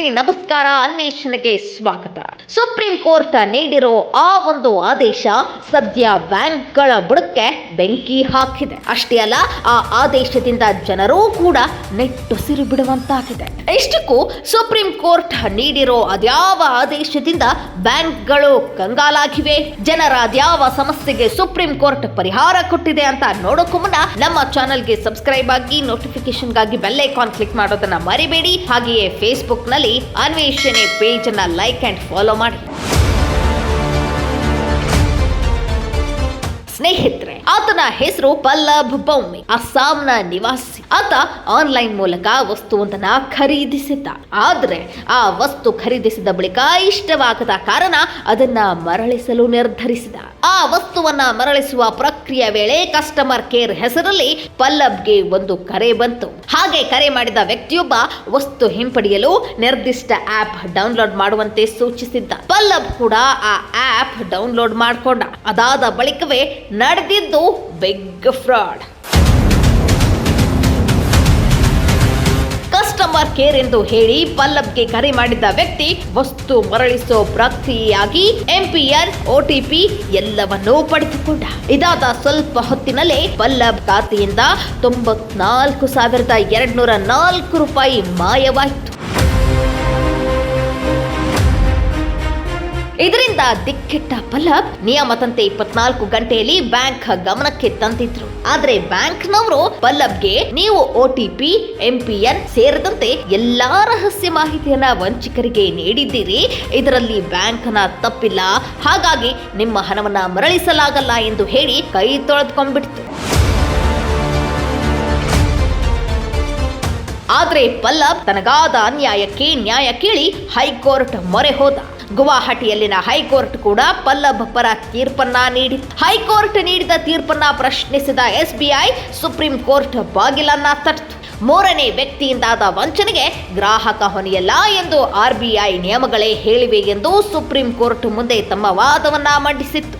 ಸ್ನೇಹಿತರೆ ನಮಸ್ಕಾರ ಅನ್ವೇಷಣೆಗೆ ಸ್ವಾಗತ. ಸುಪ್ರೀಂ ಕೋರ್ಟ್ ನೀಡಿರೋ ಆ ಒಂದು ಆದೇಶ ಸದ್ಯ ಬ್ಯಾಂಕ್ಗಳ ಬುಡಕ್ಕೆ ಬೆಂಕಿ ಹಾಕಿದೆ. ಅಷ್ಟೇ ಅಲ್ಲ, ಆ ಆದೇಶದಿಂದ ಜನರೂ ಕೂಡ ನೆಟ್ಟುಸಿರು ಬಿಡುವಂತಾಗಿದೆ. ಇಷ್ಟಕ್ಕೂ ಸುಪ್ರೀಂ ಕೋರ್ಟ್ ನೀಡಿರೋ ಅದ್ಯಾವ ಆದೇಶದಿಂದ ಬ್ಯಾಂಕ್ಗಳು ಕಂಗಾಲಾಗಿವೆ, ಜನರ ಅದ್ಯಾವ ಸಮಸ್ಯೆಗೆ ಸುಪ್ರೀಂ ಕೋರ್ಟ್ ಪರಿಹಾರ ಕೊಟ್ಟಿದೆ ಅಂತ ನೋಡೋಕ್ಕೂ ಮುನ್ನ ನಮ್ಮ ಚಾನೆಲ್ಗೆ ಸಬ್ಸ್ಕ್ರೈಬ್ ಆಗಿ ನೋಟಿಫಿಕೇಶನ್ಗಾಗಿ ಬೆಲ್ ಐಕಾನ್ ಕ್ಲಿಕ್ ಮಾಡೋದನ್ನ ಮರಿಬೇಡಿ. ಹಾಗೆಯೇ ಫೇಸ್ಬುಕ್ ನಲ್ಲಿ ಅನ್ವೇಷಣೆ ಅನ್ನ ಲೈಕ್ ಅಂಡ್ ಫಾಲೋ ಮಾಡಿ. ಸ್ನೇಹಿತರೆ, ಆತನ ಹೆಸರು ಪಲ್ಲಭ್ ಬೊಮ್ಮೆ ಅಸ್ಸಾಂನ ನಿವಾಸಿ. ಆತ ಆನ್ಲೈನ್ ಮೂಲಕ ವಸ್ತುವೊಂದನ್ನ ಖರೀದಿಸಿದ್ದ. ಆದ್ರೆ ಆ ವಸ್ತು ಖರೀದಿಸಿದ ಬಳಿಕ ಇಷ್ಟವಾಗದ ಕಾರಣ ಅದನ್ನ ಮರಳಿಸಲು ನಿರ್ಧರಿಸಿದ. ಆ ವಸ್ತುವನ್ನ ಮರಳಿಸುವ ಪ್ರಕ್ರಿಯೆ ವೇಳೆ ಕಸ್ಟಮರ್ ಕೇರ್ ಹೆಸರಲ್ಲಿ ಪಲ್ಲಬ್ಗೆ ಒಂದು ಕರೆ ಬಂತು. ಹಾಗೆ ಕರೆ ಮಾಡಿದ ವ್ಯಕ್ತಿಯೊಬ್ಬ ವಸ್ತು ಹಿಂಪಡೆಯಲು ನಿರ್ದಿಷ್ಟ ಆಪ್ ಡೌನ್ಲೋಡ್ ಮಾಡುವಂತೆ ಸೂಚಿಸಿದ್ದ. ಪಲ್ಲಬ್ ಕೂಡ ಆ ಆಪ್ ಡೌನ್ಲೋಡ್ ಮಾಡಿಕೊಂಡ. ಅದಾದ ಬಳಿಕವೇ ನಡೆದಿದ್ದು ಬಿಗ್ ಫ್ರಾಡ್ ಕಸ್ಟಮರ್ ಕೇರ್ ಎಂದು ಹೇಳಿ ಪಲ್ಲಬ್ಗೆ ಕರೆ ಮಾಡಿದ್ದ ವ್ಯಕ್ತಿ ವಸ್ತು ಮರಳಿಸೋ ಪ್ರಕ್ರಿಯೆಯಾಗಿ ಎಂಪಿಆರ್ ಒಟಿಪಿ ಎಲ್ಲವನ್ನೂ ಪಡೆದುಕೊಂಡ. ಇದಾದ ಸ್ವಲ್ಪ ಹೊತ್ತಿನಲ್ಲೇ ಪಲ್ಲಬ್ ಖಾತೆಯಿಂದ ತೊಂಬತ್ನಾಲ್ಕು ಸಾವಿರದ ಎರಡ್ನೂರ ನಾಲ್ಕು ರೂಪಾಯಿ ಮಾಯವಾಯಿತು. ಇದರಿಂದ ದಿಕ್ಕೆಟ್ಟ ಪಲ್ಲಬ್ ನಿಯಮದಂತೆ ಇಪ್ಪತ್ನಾಲ್ಕು ಗಂಟೆಯಲ್ಲಿ ಬ್ಯಾಂಕ್ ಗಮನಕ್ಕೆ ತಂದಿದ್ರು. ಆದ್ರೆ ಬ್ಯಾಂಕ್ನವರು ಪಲ್ಲಬ್ಗೆ ನೀವು ಒಟಿಪಿ ಎಂಪಿಎನ್ ಸೇರಿದಂತೆ ಎಲ್ಲಾ ರಹಸ್ಯ ಮಾಹಿತಿಯನ್ನ ವಂಚಕರಿಗೆ ನೀಡಿದ್ದೀರಿ. ಇದರಲ್ಲಿ ಬ್ಯಾಂಕ್ನ ತಪ್ಪಿಲ್ಲ. ಹಾಗಾಗಿ ನಿಮ್ಮ ಹಣವನ್ನ ಮರಳಿಸಲಾಗಲ್ಲ ಎಂದು ಹೇಳಿ ಕೈ ತೊಳೆದುಕೊಂಡ್ಬಿಡ್ತು. ಆದ್ರೆ ಪಲ್ಲಬ್ ತನಗಾದ ಅನ್ಯಾಯಕ್ಕೆ ನ್ಯಾಯ ಕೇಳಿ ಹೈಕೋರ್ಟ್ ಮೊರೆ ಹೋದ. ಗುವಾಹಟಿಯಲ್ಲಿನ ಹೈಕೋರ್ಟ್ ಕೂಡ ಪಲ್ಲಬ್ ಪರ ತೀರ್ಪನ್ನ ನೀಡಿ ಹೈಕೋರ್ಟ್ ನೀಡಿದ ತೀರ್ಪನ್ನ ಪ್ರಶ್ನಿಸಿದ ಎಸ್ಬಿಐ ಸುಪ್ರೀಂ ಕೋರ್ಟ್ ಬಾಗಿಲನ್ನ ತಟ್ಟಿತು ಮೂರನೇ ವ್ಯಕ್ತಿಯಿಂದಾದ ವಂಚನೆಗೆ ಗ್ರಾಹಕ ಹೊನೆಯಲ್ಲ ಎಂದು ಆರ್ಬಿಐ ನಿಯಮಗಳೇ ಹೇಳಿವೆ ಎಂದು ಸುಪ್ರೀಂ ಕೋರ್ಟ್ ಮುಂದೆ ತಮ್ಮ ವಾದವನ್ನ ಮಂಡಿಸಿತ್ತು.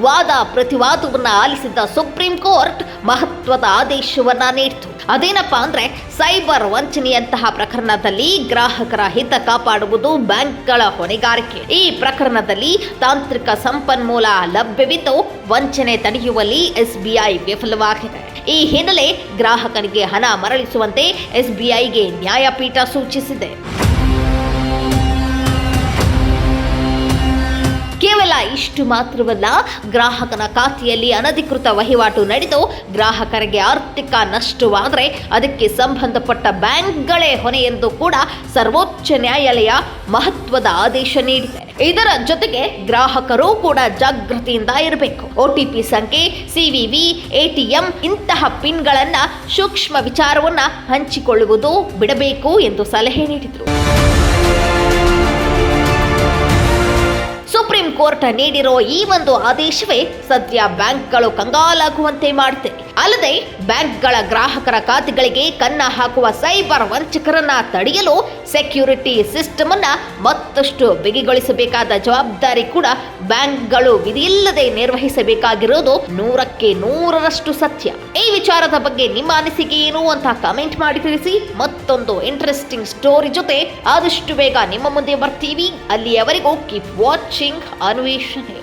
ವಾದ ಪ್ರತಿವಾದವನ್ನು ಆಲಿಸಿದ್ದ ಸುಪ್ರೀಂ ಕೋರ್ಟ್ ಮಹತ್ವದ ಆದೇಶವನ್ನ ನೀಡಿತು. ಅದೇನಪ್ಪ ಅಂದ್ರೆ ಸೈಬರ್ ವಂಚನೆಯಂತಹ ಪ್ರಕರಣದಲ್ಲಿ ಗ್ರಾಹಕರ ಹಿತ ಕಾಪಾಡುವುದು ಬ್ಯಾಂಕ್ಗಳ ಹೊಣೆಗಾರಿಕೆ. ಈ ಪ್ರಕರಣದಲ್ಲಿ ತಾಂತ್ರಿಕ ಸಂಪನ್ಮೂಲ ಲಭ್ಯವಿದ್ದು ವಂಚನೆ ತಡೆಯುವಲ್ಲಿ ಎಸ್ಬಿಐ ವಿಫಲವಾಗಿದೆ. ಈ ಹಿನ್ನೆಲೆ ಗ್ರಾಹಕನಿಗೆ ಹಣ ಮರಳಿಸುವಂತೆ ಎಸ್ಬಿಐಗೆ ನ್ಯಾಯಪೀಠ ಸೂಚಿಸಿದೆ. ಇಷ್ಟು ಮಾತ್ರವಲ್ಲ, ಗ್ರಾಹಕನ ಖಾತೆಯಲ್ಲಿ ಅನಧಿಕೃತ ವಹಿವಾಟು ನಡೆದು ಗ್ರಾಹಕರಿಗೆ ಆರ್ಥಿಕ ನಷ್ಟವಾದರೆ ಅದಕ್ಕೆ ಸಂಬಂಧಪಟ್ಟ ಬ್ಯಾಂಕ್ಗಳೇ ಹೊಣೆ ಎಂದು ಕೂಡ ಸರ್ವೋಚ್ಚ ನ್ಯಾಯಾಲಯ ಮಹತ್ವದ ಆದೇಶ ನೀಡಿದೆ. ಇದರ ಜೊತೆಗೆ ಗ್ರಾಹಕರು ಕೂಡ ಜಾಗೃತಿಯಿಂದ ಇರಬೇಕು. ಒಟಿಪಿ ಸಂಖ್ಯೆ ಸಿವಿವಿ ಎಟಿಎಂ ಇಂತಹ ಪಿನ್ಗಳನ್ನ ಸೂಕ್ಷ್ಮ ವಿಚಾರವನ್ನ ಹಂಚಿಕೊಳ್ಳುವುದು ಬಿಡಬೇಕು ಎಂದು ಸಲಹೆ ನೀಡಿದರು. ಸುಪ್ರೀಂ ಕೋರ್ಟ್ ನೀಡಿರೋ ಈ ಒಂದು ಆದೇಶವೇ ಸದ್ಯ ಬ್ಯಾಂಕ್ಗಳು ಕಂಗಾಲಾಗುವಂತೆ ಮಾಡುತ್ತೆ. ಅಲ್ಲದೆ ಬ್ಯಾಂಕ್ಗಳ ಗ್ರಾಹಕರ ಖಾತೆಗಳಿಗೆ ಕನ್ನ ಹಾಕುವ ಸೈಬರ್ ವಂಚಕರನ್ನ ತಡೆಯಲು ಸೆಕ್ಯೂರಿಟಿ ಸಿಸ್ಟಮ್ ಅನ್ನ ಮತ್ತಷ್ಟು ಬಿಗಿಗೊಳಿಸಬೇಕಾದ ಜವಾಬ್ದಾರಿ ಕೂಡ ಬ್ಯಾಂಕ್ಗಳು ವಿಧಿಯಿಲ್ಲದೆ ನಿರ್ವಹಿಸಬೇಕಾಗಿರೋದು ನೂರಕ್ಕೆ ನೂರರಷ್ಟು ಸತ್ಯ. ಈ ವಿಚಾರದ ಬಗ್ಗೆ ನಿಮ್ಮ ಅನಿಸಿಕೆ ಏನು ಅಂತ ಕಮೆಂಟ್ ಮಾಡಿ ತಿಳಿಸಿ. ಮತ್ತೊಂದು ಇಂಟ್ರೆಸ್ಟಿಂಗ್ ಸ್ಟೋರಿ ಜೊತೆ ಆದಷ್ಟು ಬೇಗ ನಿಮ್ಮ ಮುಂದೆ ಬರ್ತೀವಿ. ಅಲ್ಲಿಯವರೆಗೂ ಕೀಪ್ ವಾಚಿಂಗ್ ಅನ್ವೇಷಣೆ.